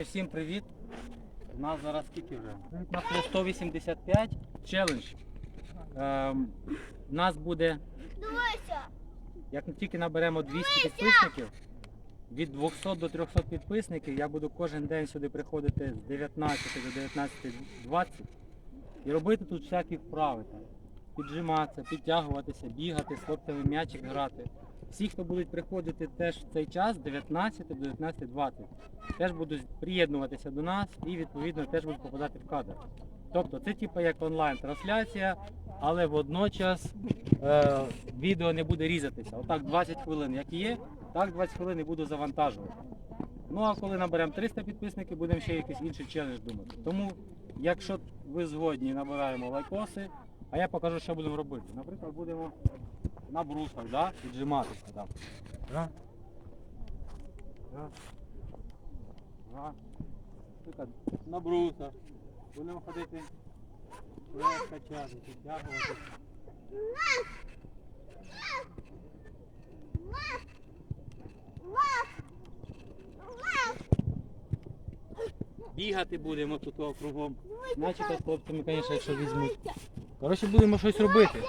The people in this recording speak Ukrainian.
Всім привіт! У нас зараз скільки вже? Було 185 челендж. Ем, у нас буде, Дивися. як ми тільки наберемо 200 підписників, від 200 до 300 підписників я буду кожен день сюди приходити з 19 до 19.20 і робити тут всякі вправи. Там. Піджиматися, підтягуватися, бігати, з хлопцями м'ячик грати. Всі, хто будуть приходити теж в цей час, з 19 до 19.20, теж будуть приєднуватися до нас і відповідно теж будуть попадати в кадр. Тобто це типу як онлайн-трансляція, але водночас е, відео не буде різатися. Отак 20 хвилин, як є, так 20 хвилин і буду завантажувати. Ну а коли наберемо 300 підписників, будемо ще якийсь інший челендж думати. Тому, якщо ви згодні, набираємо лайкоси, а я покажу, що будемо робити. Наприклад, будемо на брусах, да? віджиматися там. Раз. Два. Наприклад, на брусах. Будемо ходити. Качати, підтягувати. Бігати будемо тут округом. Значить, з хлопцями, звісно, якщо візьмуть. Коротше, будемо щось робити.